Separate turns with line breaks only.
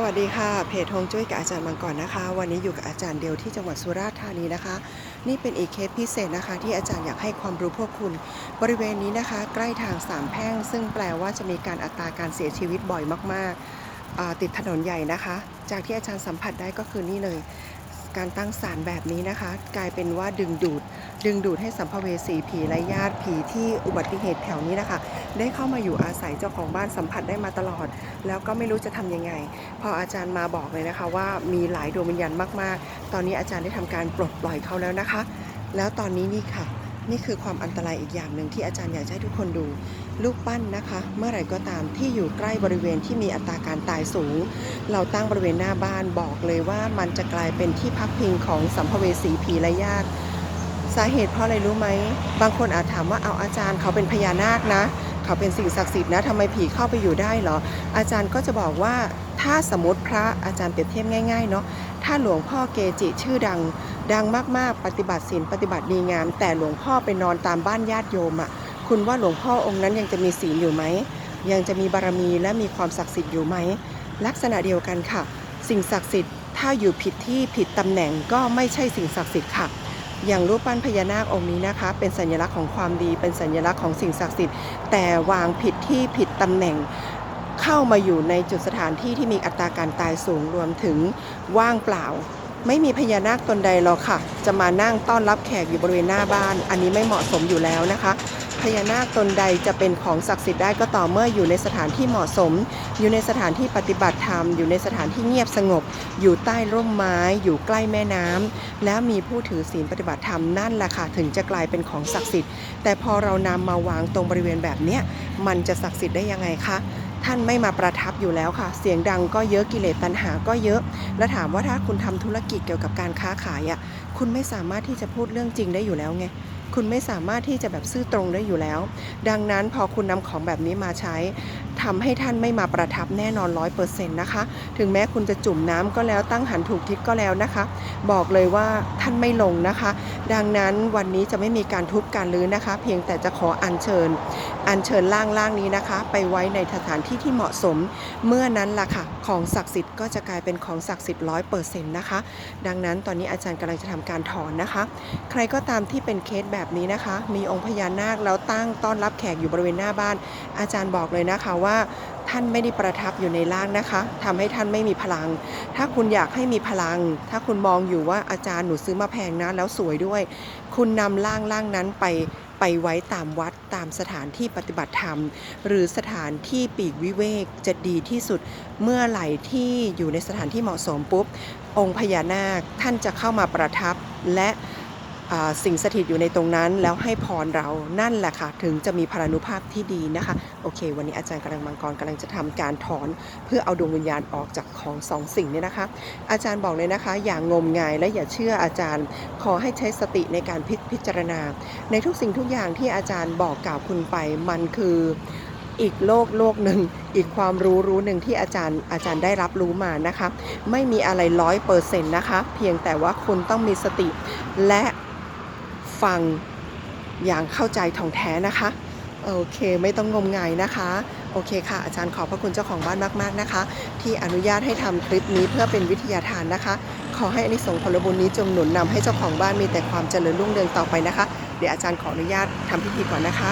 สวัสดีค่ะ เพจฮงจุ้ยกับอาจารย์มังกรนะคะ วันนี้อยู่กับอาจารย์เดียวที่จังหวัดสุราษฎร์ธานีนะคะ นี่เป็นอีกเคสพิเศษนะคะ ที่อาจารย์อยากให้ความรู้พวกคุณ บริเวณนี้นะคะ ใกล้ทางสามแพร่ง ซึ่งแปลว่าจะมีการอัตราการเสียชีวิตบ่อยมากๆติดถนนใหญ่นะคะ จากที่อาจารย์สัมผัสได้ก็คือนี่เลย การตั้งศาลแบบนี้นะคะ กลายเป็นว่าดึงดูด ดึงดูดให้สัมภเวสีผีและญาติผีที่อุบัติเหตุแถวนี้นะคะ ได้เข้ามาอยู่อาศัยเจ้าของบ้านสัมผัสได้มาตลอด แล้วก็ไม่รู้จะทำยังไง พออาจารย์มาบอกเลยนะคะ ว่ามีหลายดวงวิญญาณมากๆ ตอนนี้อาจารย์ได้ทำการปลดปล่อยเขาแล้วนะคะ แล้วตอนนี้นี่ค่ะนี่คือความอันตรายอีกอย่างหนึ่งที่อาจารย์อยากให้ทุกคนดู ลูกปั้นนะคะ เมื่อไหร่ก็ตามที่อยู่ใกล้บริเวณที่มีอัตราการตายสูง เราตั้งบริเวณหน้าบ้านบอกเลยว่ามันจะกลายเป็นที่พักพิงของสัมภเวสีผีและญาติ สาเหตุเพราะอะไรรู้ไหม บางคนอาจถามว่าเอาอาจารย์เขาเป็นพญานาคนะ เขาเป็นสิ่งศักดิ์สิทธิ์นะทำไมผีเข้าไปอยู่ได้เหรอ อาจารย์ก็จะบอกว่าถ้าสมมติพระอาจารย์เปรียบเทียบง่ายๆเนาะถ้าหลวงพ่อเกจิชื่อดัง ดังมากๆ ปฏิบัติศีลปฏิบัติดีงาม แต่หลวงพ่อไปนอนตามบ้านญาติโยมอะ่ะคุณว่าหลวงพ่อองค์นั้นยังจะมีศีลอยู่ไหม ยังจะมีบารมีและมีความศักดิ์สิทธิ์อยู่ไหม ลักษณะเดียวกันค่ะ สิ่งศักดิ์สิทธิ์ถ้าอยู่ผิดที่ผิดตำแหน่งก็ไม่ใช่สิ่งศักดิ์สิทธิ์ค่ะ อย่างรูปปั้นพญานาคองค์นี้นะคะ เป็นสัญลักษณ์ของความดีเป็นสัญลักษณ์ของสิ่งศักดิ์สิทธิ์แต่วางผิดที่ผิดตำแหน่งเข้ามาอยู่ในจุดสถานที่ที่มีอัตราการตายสูงรวมถึงว่างเปล่า ไม่มีพญานาคตนใดหรอกค่ะ จะมานั่งต้อนรับแขกอยู่บริเวณหน้าบ้าน อันนี้ไม่เหมาะสมอยู่แล้วนะคะ พญานาคตนใดจะเป็นของศักดิ์สิทธิ์ได้ก็ต่อเมื่ออยู่ในสถานที่เหมาะสม อยู่ในสถานที่ปฏิบัติธรรม อยู่ในสถานที่เงียบสงบ อยู่ใต้ร่มไม้ อยู่ใกล้แม่น้ำแล้วมีผู้ถือศีลปฏิบัติธรรมนั่นแหละค่ะถึงจะกลายเป็นของศักดิ์สิทธิ์ แต่พอเรานำมาวางตรงบริเวณแบบเนี้ยมันจะศักดิ์สิทธิ์ได้ยังไงคะท่านไม่มาประทับอยู่แล้วค่ะ เสียงดังก็เยอะกิเลสตัณหาก็เยอะ แล้วถามว่าถ้าคุณทำธุรกิจเกี่ยวกับการค้าขายอะคุณไม่สามารถที่จะพูดเรื่องจริงได้อยู่แล้วไง คุณไม่สามารถที่จะแบบซื่อตรงได้อยู่แล้ว ดังนั้นพอคุณนำของแบบนี้มาใช้ ทำให้ท่านไม่มาประทับแน่นอนร้อยเปอร์เซ็นต์นะคะ ถึงแม้คุณจะจุ่มน้ำก็แล้วตั้งหันถูกทิศก็แล้วนะคะ บอกเลยว่าท่านไม่ลงนะคะ ดังนั้นวันนี้จะไม่มีการทุบการลื้อนะคะ เพียงแต่จะขออัญเชิญ อัญเชิญล่างล่างนี้นะคะ ไปไว้ในสถานที่ที่เหมาะสม เมื่อนั้นล่ะค่ะ ของศักดิ์สิทธิ์ก็จะกลายเป็นของศักดิ์สิทธิ์ร้อยเปอร์เซ็นต์นะคะ ดังนั้นตอนนี้อาจารย์กำลังจะทำการถอนนะคะ ใครก็ตามที่เป็นเคสแบบนี้นะคะ มีองค์พญานาคแล้วตั้งต้อนรับแขกอยู่บริเวณหน้าบ้าน อาจารย์บอกเลยนะคะว่าท่านไม่ได้ประทับอยู่ในร่างนะคะทำให้ท่านไม่มีพลัง ถ้าคุณอยากให้มีพลัง ถ้าคุณมองอยู่ว่าอาจารย์หนูซื้อมาแพงนะแล้วสวยด้วย คุณนำร่างร่างนั้นไปไปไว้ตามวัดตามสถานที่ปฏิบัติธรรม หรือสถานที่ปีกวิเวกจะดีที่สุดเมื่อไหร่ที่อยู่ในสถานที่เหมาะสมปุ๊บ องค์พญานาคท่านจะเข้ามาประทับและ สิ่งสถิตอยู่ในตรงนั้นแล้วให้พรเรานั่นแหละค่ะ ถึงจะมีพลานุภาพที่ดีนะคะ โอเค วันนี้อาจารย์กำลังมังกรกำลังจะทำการถอน เพื่อเอาดวงวิญญาณออกจากของสองสิ่งนี้นะคะ อาจารย์บอกเลยนะคะ อย่างงมงายและอย่าเชื่ออาจารย์ ขอให้ใช้สติในการพิพิจารณา ในทุกสิ่งทุกอย่างที่อาจารย์บอกกล่าวคุณไปมันคืออีกโลกโลกหนึ่งอีกความรู้รู้หนึ่งที่อาจารย์อาจารย์ได้รับรู้มานะคะ ไม่มีอะไรร้อยเปอร์เซ็นต์นะคะ เพียงแต่ว่าคุณต้องมีสติและ ฟังอย่างเข้าใจท่องแท้นะคะ โอเคไม่ต้องงมงายนะคะ โอเคค่ะ อาจารย์ขอบพระคุณเจ้าของบ้านมาก ๆนะคะ ที่อนุญาตให้ทำคลิปนี้เพื่อเป็นวิทยาทานนะคะ ขอให้อานิสงส์ผลบุญนี้จงหนุนนำให้เจ้าของบ้านมีแต่ความเจริญรุ่งเรืองต่อไปนะคะ เดี๋ยวอาจารย์ขออนุญาตทำพิธีก่อนนะคะ